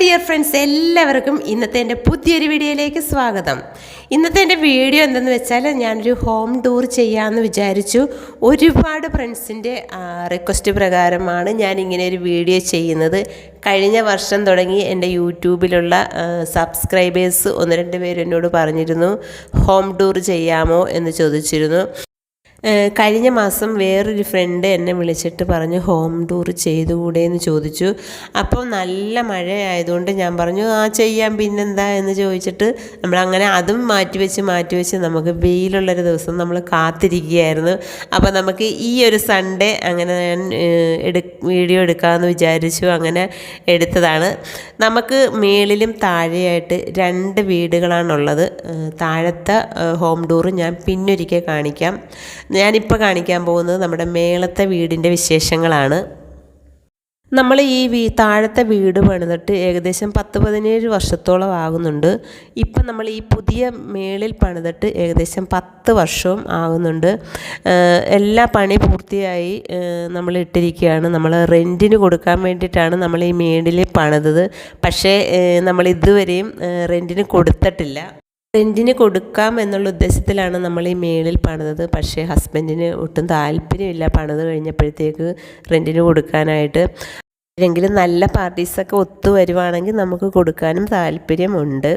Dear friends എല്ലാവർക്കും ഇന്നത്തെ എന്റെ പുതിയൊരു വീഡിയോയിലേക്ക് സ്വാഗതം. ഇന്നത്തെ എന്റെ വീഡിയോ എന്തെന്ന് വെച്ചാൽ ഞാനൊരു ഹോം ടൂർ ചെയ്യാമെന്ന് വിചാരിച്ചു. ഒരുപാട് ഫ്രണ്ട്സിന്റെ റിക്വസ്റ്റ് പ്രകാരമാണ് ഞാൻ ഇങ്ങനെ ഒരു വീഡിയോ ചെയ്യുന്നത്. കഴിഞ്ഞ വർഷം തുടങ്ങി എന്റെ യൂട്യൂബിലുള്ള സബ്സ്ക്രൈബേഴ്സ് ഒന്ന് രണ്ട് പേര് എന്നോട് പറഞ്ഞിരുന്നു ഹോം ടൂർ ചെയ്യാമോ? എന്ന് ചോദിച്ചിരുന്നു. കഴിഞ്ഞ മാസം വേറൊരു ഫ്രണ്ട് എന്നെ വിളിച്ചിട്ട് പറഞ്ഞു ഹോം ടൂർ ചെയ്തുകൂടെ എന്ന് ചോദിച്ചു. അപ്പോൾ നല്ല മഴയായതുകൊണ്ട് ഞാൻ പറഞ്ഞു ആ ചെയ്യാം പിന്നെന്താ? എന്ന് ചോദിച്ചിട്ട് നമ്മൾ അങ്ങനെ അതും മാറ്റിവെച്ച് മാറ്റിവെച്ച് നമുക്ക് വെയിലുള്ളൊരു ദിവസം നമ്മൾ കാത്തിരിക്കുകയായിരുന്നു. അപ്പോൾ നമുക്ക് ഈ ഒരു സൺഡേ അങ്ങനെ ഞാൻ എടു വീഡിയോ എടുക്കാമെന്ന് വിചാരിച്ചു അങ്ങനെ എടുത്തതാണ്. നമുക്ക് മേളിലും താഴെയായിട്ട് രണ്ട് വീടുകളാണുള്ളത്. താഴത്തെ ഹോം ടൂർ ഞാൻ പിന്നൊരിക്കൽ കാണിക്കാം. ഞാനിപ്പോൾ കാണിക്കാൻ പോകുന്നത് നമ്മുടെ മേളത്തെ വീടിന്റെ വിശേഷങ്ങളാണ്. നമ്മൾ ഈ വീ താഴത്തെ വീട് പണിതിട്ട് ഏകദേശം പത്ത് പതിനേഴ് വർഷത്തോളം ആകുന്നുണ്ട്. ഇപ്പം നമ്മൾ ഈ പുതിയ മേളിൽ പണിതിട്ട് ഏകദേശം പത്ത് വർഷവും ആകുന്നുണ്ട്. എല്ലാ പണി പൂർത്തിയായി നമ്മൾ ഇട്ടിരിക്കുകയാണ്. നമ്മൾ റെന്റിന് കൊടുക്കാൻ വേണ്ടിയിട്ടാണ് നമ്മൾ ഈ മേളിൽ പണിതത്. പക്ഷേ നമ്മൾ ഇതുവരെയും റെന്റിന് കൊടുത്തിട്ടില്ല. റെന്റിന് കൊടുക്കാം എന്നുള്ള ഉദ്ദേശത്തിലാണ് നമ്മൾ ഈ മേളിൽ പണിതത്. പക്ഷേ ഹസ്ബൻഡിന് ഒട്ടും താല്പര്യമില്ല. പണിത് കഴിഞ്ഞപ്പോഴത്തേക്ക് റെന്റിന് കൊടുക്കാനായിട്ട്. എങ്കിലും നല്ല പാർട്ടീസൊക്കെ ഒത്തു വരുവാണെങ്കിൽ നമുക്ക് കൊടുക്കാനും താല്പര്യമുണ്ട്.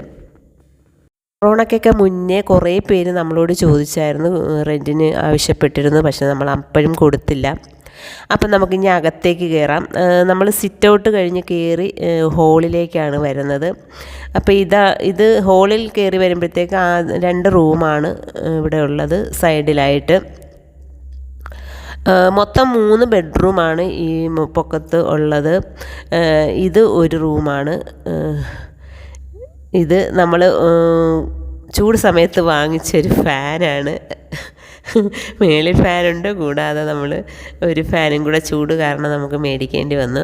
കൊറോണയ്ക്കൊക്കെ മുന്നേ കുറേ പേര് നമ്മളോട് ചോദിച്ചായിരുന്നു റെന്റിന് ആവശ്യപ്പെട്ടിരുന്നു. പക്ഷെ നമ്മൾ അപ്പോഴും കൊടുത്തില്ല. അപ്പം നമുക്കിനി അകത്തേക്ക് കയറാം. നമ്മൾ സിറ്റ് ഔട്ട് കഴിഞ്ഞ് കയറി ഹോളിലേക്കാണ് വരുന്നത്. അപ്പോൾ ഇതാ ഇത് ഹോളിൽ കയറി വരുമ്പോഴത്തേക്ക് ആ രണ്ട് റൂമാണ് ഇവിടെ ഉള്ളത് സൈഡിലായിട്ട്. മൊത്തം മൂന്ന് ബെഡ്റൂമാണ് ഈ പൊക്കത്ത് ഉള്ളത്. ഇത് ഒരു റൂമാണ്. ഇത് നമ്മൾ ചൂട് സമയത്ത് വാങ്ങിച്ചൊരു ഫാനാണ് മേളിൽ ഫാനുണ്ട്. കൂടാതെ നമ്മൾ ഒരു ഫാനും കൂടെ ചൂട് കാരണം നമുക്ക് മേടിക്കേണ്ടി വന്നു.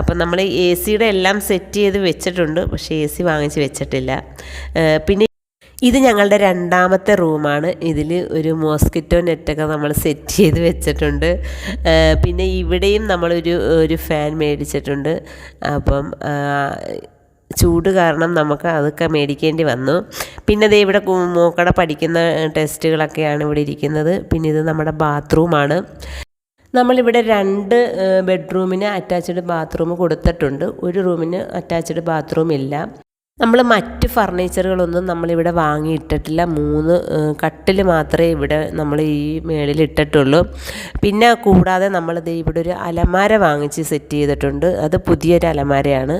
അപ്പം നമ്മൾ എ സിയുടെ എല്ലാം സെറ്റ് ചെയ്ത് വെച്ചിട്ടുണ്ട്. പക്ഷേ എ സി വാങ്ങിച്ച് വെച്ചിട്ടില്ല. പിന്നെ ഇത് ഞങ്ങളുടെ രണ്ടാമത്തെ റൂമാണ്. ഇതിൽ ഒരു മോസ്കിറ്റോ നെറ്റൊക്കെ നമ്മൾ സെറ്റ് ചെയ്ത് വെച്ചിട്ടുണ്ട്. പിന്നെ ഇവിടെയും നമ്മളൊരു ഒരു ഫാൻ മേടിച്ചിട്ടുണ്ട്. അപ്പം ചൂട് കാരണം നമുക്ക് അതൊക്കെ മേടിക്കേണ്ടി വന്നു. പിന്നെ ദേ ഇവിടെ മൂക്കട പഠിക്കുന്ന ടെസ്റ്റുകളൊക്കെയാണ് ഇവിടെ ഇരിക്കുന്നത്. പിന്നെ ഇത് നമ്മുടെ ബാത്റൂമാണ്. നമ്മളിവിടെ രണ്ട് ബെഡ്റൂമിന് അറ്റാച്ച്ഡ് ബാത്റൂം കൊടുത്തിട്ടുണ്ട്. ഒരു റൂമിന് അറ്റാച്ച്ഡ് ബാത്റൂം ഇല്ല. നമ്മൾ മറ്റ് ഫർണിച്ചറുകളൊന്നും നമ്മളിവിടെ വാങ്ങിയിട്ടിട്ടില്ല. മൂന്ന് കട്ടിൽ മാത്രമേ ഇവിടെ നമ്മൾ ഈ മേളിൽ ഇട്ടിട്ടുള്ളൂ. പിന്നെ കൂടാതെ നമ്മൾ ദേ ഇവിടെ ഒരു അലമാര വാങ്ങിച്ച് സെറ്റ് ചെയ്തിട്ടുണ്ട്. അത് പുതിയൊരു അലമാരയാണ്.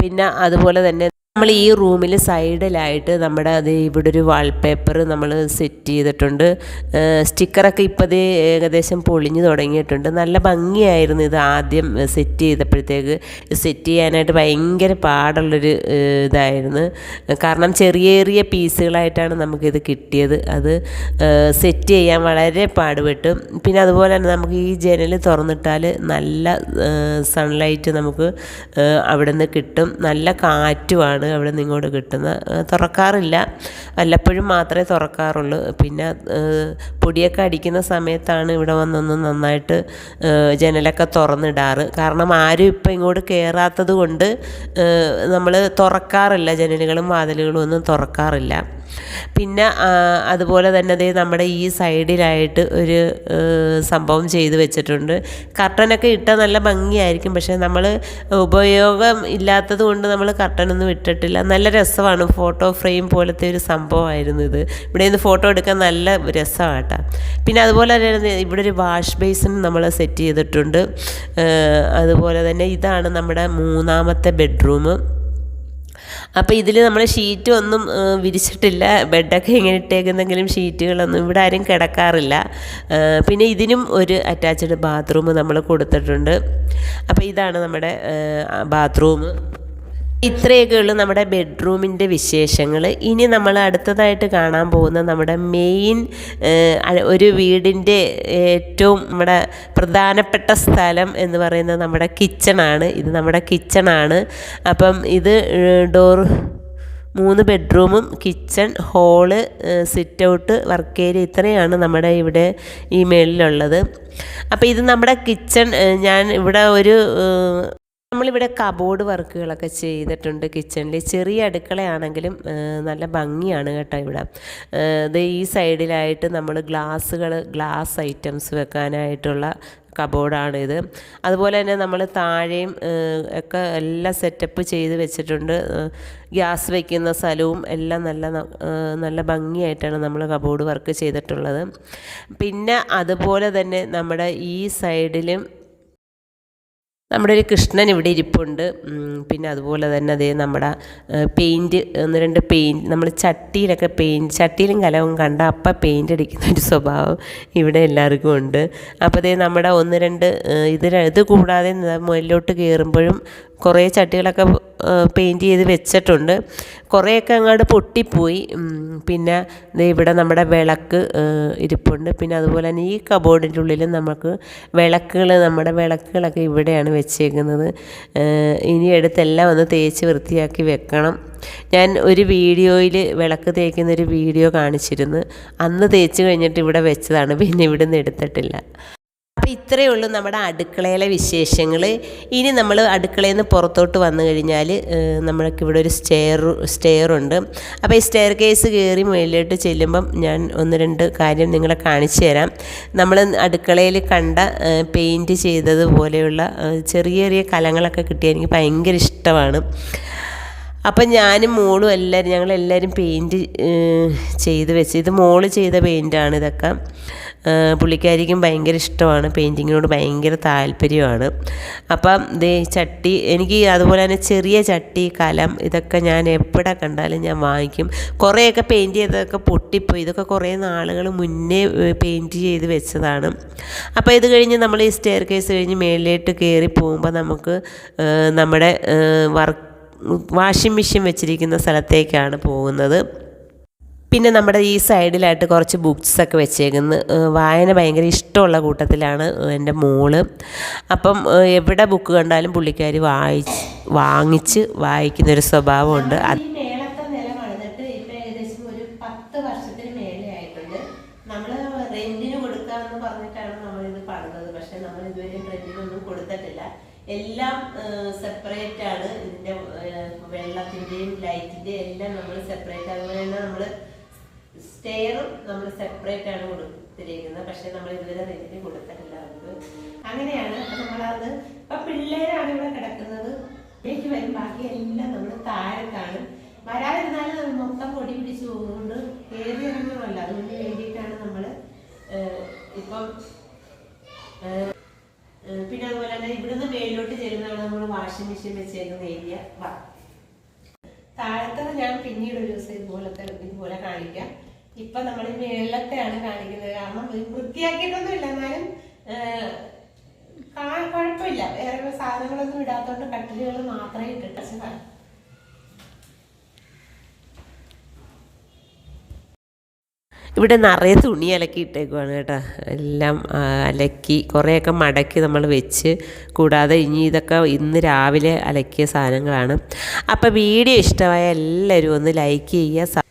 പിന്നെ അതുപോലെ തന്നെ നമ്മൾ ഈ റൂമിൽ സൈഡിലായിട്ട് നമ്മുടെ അത് ഇവിടെ ഒരു വാൾപേപ്പർ നമ്മൾ സെറ്റ് ചെയ്തിട്ടുണ്ട് സ്റ്റിക്കറൊക്കെ ഇപ്പോൾ ഇത് ഏകദേശം പൊളിഞ്ഞു തുടങ്ങിയിട്ടുണ്ട്. നല്ല ഭംഗിയായിരുന്നു ഇത് ആദ്യം സെറ്റ് ചെയ്തപ്പോഴത്തേക്ക്. സെറ്റ് ചെയ്യാനായിട്ട് ഭയങ്കര പാടുള്ളൊരു ഇതായിരുന്നു. കാരണം ചെറിയ ചെറിയ പീസുകളായിട്ടാണ് നമുക്കിത് കിട്ടിയത്. അത് സെറ്റ് ചെയ്യാൻ വളരെ പാടുപെട്ടു. പിന്നെ അതുപോലെ തന്നെ നമുക്ക് ഈ ജനൽ തുറന്നിട്ടാൽ നല്ല സൺലൈറ്റ് നമുക്ക് അവിടെ നിന്ന് കിട്ടും. നല്ല കാറ്റുമാണ്. അവിടെ നിന്ന് ഇങ്ങോട്ട് കിട്ടുന്നത്. തുറക്കാറില്ല. വല്ലപ്പോഴും മാത്രമേ തുറക്കാറുള്ളൂ. പിന്നെ പൊടിയൊക്കെ അടിക്കുന്ന സമയത്താണ് ഇവിടെ വന്നൊന്ന് നന്നായിട്ട് ജനലൊക്കെ തുറന്നിടാറ്. കാരണം ആരും ഇപ്പം ഇങ്ങോട്ട് കയറാത്തത് കൊണ്ട് നമ്മൾ തുറക്കാറില്ല. ജനലുകളും വാതിലുകളും ഒന്നും തുറക്കാറില്ല. പിന്നെ അതുപോലെ തന്നെ ദേ നമ്മുടെ ഈ സൈഡിലായിട്ട് ഒരു സംഭവം ചെയ്തു വെച്ചിട്ടുണ്ട്. കർട്ടനൊക്കെ ഇട്ടാൽ നല്ല ഭംഗിയായിരിക്കും. പക്ഷേ നമ്മൾ ഉപയോഗം ഇല്ലാത്തത് കൊണ്ട് നമ്മൾ കർട്ടനൊന്നും ഇട്ടിട്ടില്ല. നല്ല രസമാണ്. ഫോട്ടോ ഫ്രെയിം പോലത്തെ ഒരു സംഭവമായിരുന്നു ഇത്. ഇവിടെ നിന്ന് ഫോട്ടോ എടുക്കാൻ നല്ല രസമാണ് കേട്ടോ പിന്നെ അതുപോലെ തന്നെ ഇവിടെ ഒരു വാഷ് ബേസിൻ നമ്മൾ സെറ്റ് ചെയ്തിട്ടുണ്ട്. അതുപോലെ തന്നെ ഇതാണ് നമ്മുടെ മൂന്നാമത്തെ ബെഡ്റൂം. അപ്പോൾ ഇതിൽ നമ്മൾ ഷീറ്റ് ഒന്നും വിരിച്ചിട്ടില്ല. ബെഡൊക്കെ ഇങ്ങനെ ഇട്ടേക്കുന്നെങ്കിലും ഷീറ്റുകളൊന്നും ഇവിടെ ആരും കിടക്കാറില്ല. പിന്നെ ഇതിനും ഒരു അറ്റാച്ച്ഡ് ബാത്റൂം നമ്മൾ കൊടുത്തിട്ടുണ്ട്. അപ്പോൾ ഇതാണ് നമ്മുടെ ബാത്റൂം ഇത്രയൊക്കെ ഉള്ളു നമ്മുടെ ബെഡ്റൂമിന്റെ വിശേഷങ്ങൾ. ഇനി നമ്മൾ അടുത്തതായിട്ട് കാണാൻ പോകുന്ന നമ്മുടെ മെയിൻ ഒരു വീടിന്റെ ഏറ്റവും നമ്മുടെ പ്രധാനപ്പെട്ട സ്ഥലം എന്ന് പറയുന്നത് നമ്മുടെ കിച്ചണാണ്. ഇത് നമ്മുടെ കിച്ചണാണ്. അപ്പം ഇത് ഡോർ മൂന്ന് ബെഡ്റൂമും kitchen hall sit out work area ഇത്രയാണ് നമ്മുടെ ഇവിടെ ഈ മേളിലുള്ളത്. അപ്പോൾ ഇത് നമ്മുടെ കിച്ചൺ ഞാൻ ഇവിടെ ഒരു നമ്മളിവിടെ കബോർഡ് വർക്കുകളൊക്കെ ചെയ്തിട്ടുണ്ട് കിച്ചണിൽ ചെറിയ അടുക്കളയാണെങ്കിലും നല്ല ഭംഗിയാണ് കേട്ടോ ഇവിടെ. ഇത് ഈ സൈഡിലായിട്ട് നമ്മൾ ഗ്ലാസ്സുകൾ ഗ്ലാസ് ഐറ്റംസ് വെക്കാനായിട്ടുള്ള കബോർഡാണിത് അതുപോലെ തന്നെ നമ്മൾ താഴെയും ഒക്കെ എല്ലാം സെറ്റപ്പ് ചെയ്ത് വെച്ചിട്ടുണ്ട്. ഗ്യാസ് വയ്ക്കുന്ന സ്ഥലവും എല്ലാം നല്ല നല്ല ഭംഗിയായിട്ടാണ് നമ്മൾ കബോർഡ് വർക്ക് ചെയ്തിട്ടുള്ളത്. പിന്നെ അതുപോലെ തന്നെ നമ്മുടെ ഈ സൈഡിലും നമ്മുടെ ഒരു കൃഷ്ണൻ ഇവിടെ ഇരിപ്പുണ്ട്. പിന്നെ അതുപോലെ തന്നെ അതേ നമ്മുടെ പെയിന്റ് ഒന്ന് രണ്ട് പെയിന്റ് നമ്മൾ ചട്ടിയിലൊക്കെ പെയിന്റ് ചട്ടിയിലും കലവും കണ്ട അപ്പം പെയിന്റ് അടിക്കുന്ന ഒരു സ്വഭാവം ഇവിടെ എല്ലാവർക്കും ഉണ്ട്. അപ്പോൾ അതേ നമ്മുടെ ഒന്ന് രണ്ട് ഇത് ഇത് കൂടാതെ മുകളിലോട്ട് കയറുമ്പോഴും കുറേ ചട്ടികളൊക്കെ പെയിന്റ് ചെയ്ത് വെച്ചിട്ടുണ്ട്. കുറേയൊക്കെ അങ്ങോട്ട് പൊട്ടിപ്പോയി. പിന്നെ ഇവിടെ നമ്മുടെ വിളക്ക് ഇരിപ്പുണ്ട്. പിന്നെ അതുപോലെ തന്നെ ഈ കബോർഡിന്റെ ഉള്ളിൽ നമുക്ക് വിളക്കുകൾ നമ്മുടെ വിളക്കുകളൊക്കെ ഇവിടെയാണ് വെച്ചേക്കുന്നത്. ഇനി എടുത്തെല്ലാം ഒന്ന് തേച്ച് വൃത്തിയാക്കി വെക്കണം. ഞാൻ ഒരു വീഡിയോയിൽ വിളക്ക് തേക്കുന്ന ഒരു വീഡിയോ കാണിച്ചിരുന്നു. അന്ന് തേച്ച് കഴിഞ്ഞിട്ട് ഇവിടെ വെച്ചതാണ്. പിന്നെ ഇവിടെ നിന്ന് എടുത്തിട്ടില്ല. അപ്പോൾ ഇത്രയേ ഉള്ളൂ നമ്മുടെ അടുക്കളയിലെ വിശേഷങ്ങൾ ഇനി നമ്മൾ അടുക്കളയിൽ നിന്ന് പുറത്തോട്ട് വന്നു കഴിഞ്ഞാൽ നമ്മൾക്ക് ഇവിടെ ഒരു സ്റ്റെയർ സ്റ്റെയറുണ്ട് അപ്പോൾ ഈ സ്റ്റെയർ കേസ് കയറി മുകളിലോട്ട് ചെല്ലുമ്പം ഞാൻ ഒന്ന് രണ്ട് കാര്യം നിങ്ങളെ കാണിച്ചു തരാം. നമ്മൾ അടുക്കളയിൽ കണ്ട പെയിന്റ് ചെയ്തതുപോലെയുള്ള ചെറിയ ചെറിയ കലങ്ങളൊക്കെ കിട്ടിയ എനിക്ക് ഭയങ്കര ഇഷ്ടമാണ്. അപ്പം ഞാനും മോളും എല്ലാവരും ഞങ്ങളെല്ലാവരും പെയിന്റ് ചെയ്ത് വെച്ച് ഇത് മോൾ ചെയ്ത പെയിന്റാണ് ഇതൊക്കെ. പുള്ളിക്കാരിക്കും ഭയങ്കര ഇഷ്ടമാണ്. പെയിന്റിങ്ങിനോട് ഭയങ്കര താല്പര്യമാണ്. അപ്പം ദേ ചട്ടി എനിക്ക് അതുപോലെ തന്നെ ചെറിയ ചട്ടി കലം ഇതൊക്കെ ഞാൻ എവിടെ കണ്ടാലും ഞാൻ വാങ്ങിക്കും. കുറേയൊക്കെ പെയിന്റ് ചെയ്തതൊക്കെ പൊട്ടിപ്പോയി. ഇതൊക്കെ കുറേ നാളുകൾ മുന്നേ പെയിന്റ് ചെയ്ത് വെച്ചതാണ്. അപ്പോൾ ഇത് കഴിഞ്ഞ് നമ്മൾ ഈ സ്റ്റെയർ കേസ് കഴിഞ്ഞ് മേളിലോട്ട് കയറി പോകുമ്പോൾ നമുക്ക് നമ്മുടെ വർക്ക് വാഷിംഗ് മെഷീൻ വെച്ചിരിക്കുന്ന സ്ഥലത്തേക്കാണ് പോകുന്നത്. പിന്നെ നമ്മുടെ ഈ സൈഡിലായിട്ട് കുറച്ച് ബുക്സൊക്കെ വെച്ചേക്കുന്നു. വായന ഭയങ്കര ഇഷ്ടമുള്ള കൂട്ടത്തിലാണ് എന്റെ മോൾ. അപ്പം എവിടെ ബുക്ക് കണ്ടാലും പുള്ളിക്കാർ വായിച്ച് വാങ്ങിച്ച് വായിക്കുന്നൊരു സ്വഭാവമുണ്ട്. അത് എല്ലാം സെപ്പറേറ്റ് ആണ്. ഇതിന്റെ വെള്ളത്തിന്റെയും ലൈറ്റിന്റെയും എല്ലാം നമ്മൾ സെപ്പറേറ്റ് അതുപോലെ തന്നെ നമ്മൾ സ്റ്റെയറും നമ്മൾ സെപ്പറേറ്റ് ആണ് കൊടുത്തിരിക്കുന്നത്. പക്ഷെ നമ്മൾ ഇതുവരെ നെറ്റിന് കൊടുത്തിട്ടില്ല. അവർക്ക് അങ്ങനെയാണ്. നമ്മളത് ഇപ്പൊ പിള്ളേരാണ് ഇവിടെ കിടക്കുന്നത്. ഇവിടേക്ക് വരും. ബാക്കി എല്ലാം നമ്മൾ താഴത്താണ് വരാതിരുന്നാലും മൊത്തം പൊടി പിടിച്ച് പോകുന്നുണ്ട്. കയറി ഇറങ്ങുന്നുമല്ല അതുകൊണ്ട് വേണ്ടിയിട്ടാണ് നമ്മൾ ഇപ്പം പിന്നെ അതുപോലെ തന്നെ ഇവിടുന്ന് മേളിലോട്ട് ചെല്ലുന്നതാണ് നമ്മൾ വാഷിംഗ് മെഷീൻ വെച്ചേക്കുന്ന ഏരിയ താഴത്തത് ഞാൻ പിന്നീട് ഒരു ദിവസം ഇതുപോലത്തെ ഇതുപോലെ കാണിക്കാം. ഇപ്പൊ നമ്മൾ മേളത്തെയാണ് കാണിക്കുന്നത്. കാരണം ഇത് വൃത്തിയാക്കിയിട്ടൊന്നുമില്ല. എന്നാലും കുഴപ്പമില്ല. വേറെ സാധനങ്ങളൊന്നും ഇടാത്തോണ്ട് കട്ടിലുകൾ മാത്രമേ ഇട്ടിട്ട് ഇവിടെ നിറയെ തുണി അലക്കി ഇട്ടേക്കുവാണ് കേട്ടോ. എല്ലാം അലക്കി കുറേയൊക്കെ മടക്കി നമ്മൾ വെച്ച്. കൂടാതെ ഇനി ഇതൊക്കെ ഇന്ന് രാവിലെ അലക്കിയ സാധനങ്ങളാണ്. അപ്പോൾ വീഡിയോ ഇഷ്ടമായ എല്ലാവരും ഒന്ന് ലൈക്ക് ചെയ്യുക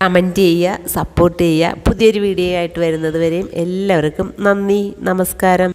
കമന്റ് ചെയ്യുക സപ്പോർട്ട് ചെയ്യുക. പുതിയൊരു വീഡിയോ ആയിട്ട് വരുന്നത് വരെയും എല്ലാവർക്കും നന്ദി നമസ്കാരം.